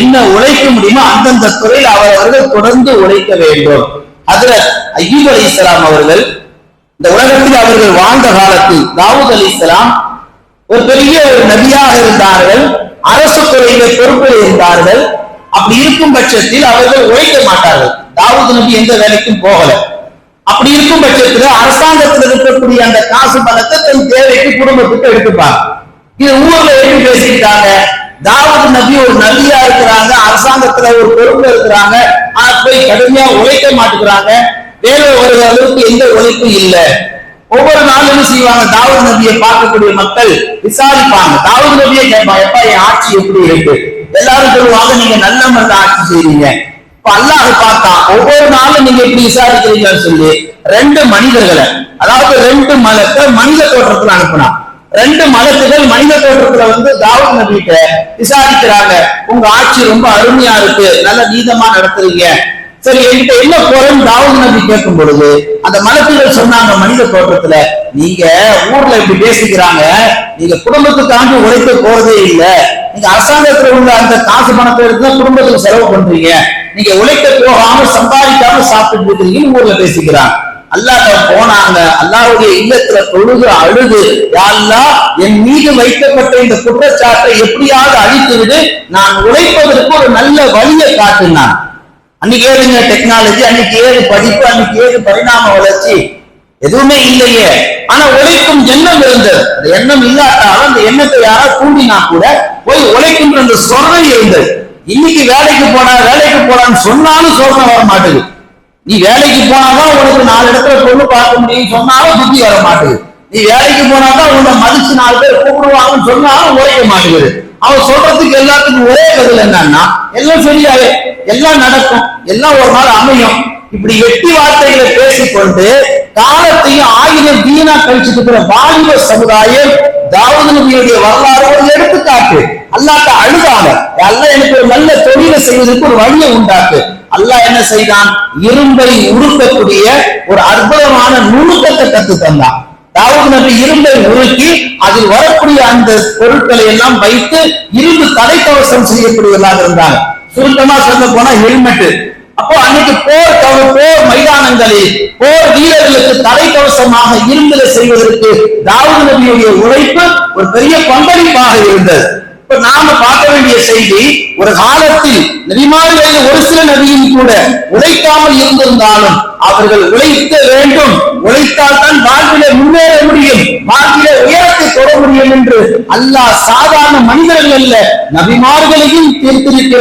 என்ன உழைக்க முடியுமோ அந்தந்த துறையில் அவரவர்கள் தொடர்ந்து உழைக்க வேண்டும். அதுல ஐயூப் அலி இஸ்லாம் அவர்கள் இந்த உலகத்தில் அவர்கள் வாழ்ந்த காலத்தில் தாவூத் அலி இஸ்லாம் ஒரு பெரிய ஒரு நபியாக இருந்தார்கள் அரசு துறையில பொறுப்பில் இருந்தார்கள். அப்படி இருக்கும் பட்சத்தில் அவர்கள் உழைக்க மாட்டார்கள். தாவூத் நபி எந்த வேலைக்கும் போகல. அப்படி இருக்கும் பட்சத்தில் அரசாங்கத்தில் இருக்கக்கூடிய அந்த காசு பணத்தை தன் தேவைக்கு குடும்பத்துக்கு எடுத்துப்பாங்க இது ஊர்ல எப்படி பேசிக்கிட்டாங்க? தாவூத் நபி ஒரு நபியா இருக்கிறாங்க அரசாங்கத்துல ஒரு பொறுப்புல இருக்கிறாங்க. ஆனா போய் கடுமையா உழைக்க மாட்டுக்கிறாங்க. வேலை ஒரு அளவுக்கு எந்த உழைப்பும் இல்லை. ஒவ்வொரு நாளும் என்ன செய்வாங்க? தாவூத் நபியை பார்க்கக்கூடிய மக்கள் விசாரிப்பாங்க. தாவூத் நபியை கேட்பாங்க எப்பா என் ஆட்சி எப்படி இருக்கு? எல்லாரும் சொல்லுவாங்க நீங்க நல்ல மருந்து ஆட்சி செய்றீங்க. இப்ப அல்லாஹ் பார்த்தா ஒவ்வொரு நாளும் நீங்க எப்படி விசாரிக்கிறீங்கன்னு சொல்லி ரெண்டு மனிதர்களை அதாவது ரெண்டு மலத்தை மனித தோற்றத்துல அனுப்புனான் ரெண்டு மதத்துகள் மனித தோற்றத்துல வந்து தாவூத் நபிட்ட விசாரிக்கிறாங்க. உங்க ஆட்சி ரொம்ப அருமையா இருக்கு. நல்ல நீதமா நடத்துறீங்க. சரி என்கிட்ட என்ன குறைன்னு தாவூத் நபி கேட்கும் பொழுது அந்த மதத்துகள் சொன்னாங்க மனித தோற்றத்துல நீங்க ஊர்ல இப்படி பேசிக்கிறாங்க. நீங்க குடும்பத்துக்காண்டி உழைக்க போறதே இல்ல. நீங்க அரசாங்கத்துல உள்ள அந்த காசு பணத்தை எடுத்து தான் குடும்பத்துக்கு செலவு பண்றீங்க. நீங்க உழைக்க போகாம சம்பாதிக்காம சாப்பிட்டு இருக்கீங்கன்னு ஊர்ல பேசிக்கிறாங்க. அல்லாஹ் போனாங்க. அல்லாவுடைய இல்லத்துல தொழுது அழுது யா என் மீது வைக்கப்பட்ட இந்த குற்றச்சாட்டை எப்படியாவது அழித்து விடு நான் உழைப்பதற்கு ஒரு நல்ல வழியை காட்டுனான் அன்னைக்கு ஏதுங்க டெக்னாலஜி அன்னைக்கு ஏது படிப்பு அன்னைக்கு ஏது பரிணாம வளர்ச்சி? எதுவுமே இல்லையே. ஆனா உழைக்கும் எண்ணம் இருந்தது. அந்த எண்ணம் இல்லாட்டாலும் அந்த எண்ணத்தை யாராவது தூண்டினா கூட போய் உழைக்கின்ற அந்த சொரணை இருந்தது. இன்னைக்கு வேலைக்கு போனா வேலைக்கு போனான்னு சொன்னாலும் சொரணை வர மாட்டேங்குது நீ வேலைக்கு போனாதான் உனக்கு நாலு இடத்துல பொண்ணு பார்க்க முடியும். சொன்னாலும் புத்தி வர மாட்டேங்குது. நீ வேலைக்கு போனாதான் உன்னை மதிச்சு நாலு பேர் கூப்பிடுவாங்கன்னு சொன்னாலும் உழைக்க மாட்டேங்குது. அவன் சொல்றதுக்கு எல்லாத்துக்கும் ஒரே பதில் என்னன்னா எல்லாம் சரியாவே எல்லாம் நடக்கும் எல்லாம் ஒரு நாள் அமையும். இப்படி எட்டி வார்த்தைகளை பேசிக்கொண்டு காலத்தையும் ஆயுதம் வீணா கழிச்சுட்டு இருக்கிற வாலிப சமுதாயம் தாவூது நபியுடைய வரலாறு ஒரு எடுத்துக்காட்டு. அல்லாட்ட அழுதாங்க. அல்லாஹ் எனக்கு ஒரு நல்ல தொழிலை செய்வதற்கு ஒரு வழியை உண்டாக்கு. அல்லாஹ் என்ன செய்தான்? இரும்பை உருக்கக்கூடிய ஒரு அற்புதமான நுணுக்கத்தை கத்து தந்தான். தாவூத் நபி இரும்பை உருக்கி அதில் வரக்கூடிய அந்த பொருட்களை எல்லாம் வைத்து இரும்பு கவசம் செய்யக்கூடியவர்களாக இருந்தாங்க. சுருக்கமா சொல்ல போனா ஹெல்மெட் அப்போ அன்னைக்கு போர் கவ போர் மைதானங்களில் போர் வீரர்களுக்கு தலை கவசமாக இரும்புல செய்வதற்கு தாவூத் நபியுடைய உழைப்பு ஒரு பெரிய பங்களிப்பாக இருந்தது. இப்ப நாம பார்க்க வேண்டிய செய்தி ஒரு காலத்தில் நபிமார்களில் ஒரு சில நபியும் கூட உழைக்காமல் இருந்திருந்தாலும் அவர்கள் உழைக்க வேண்டும். உழைத்தால் தான் வாழ்வில முன்னேற முடியும் வாழ்வில உயரத்தை தொட முடியும் என்று அல்லாஹ் சாதாரண மனிதர்கள் அல்ல நபிமார்களையும் தீர்த்திருக்கிறார்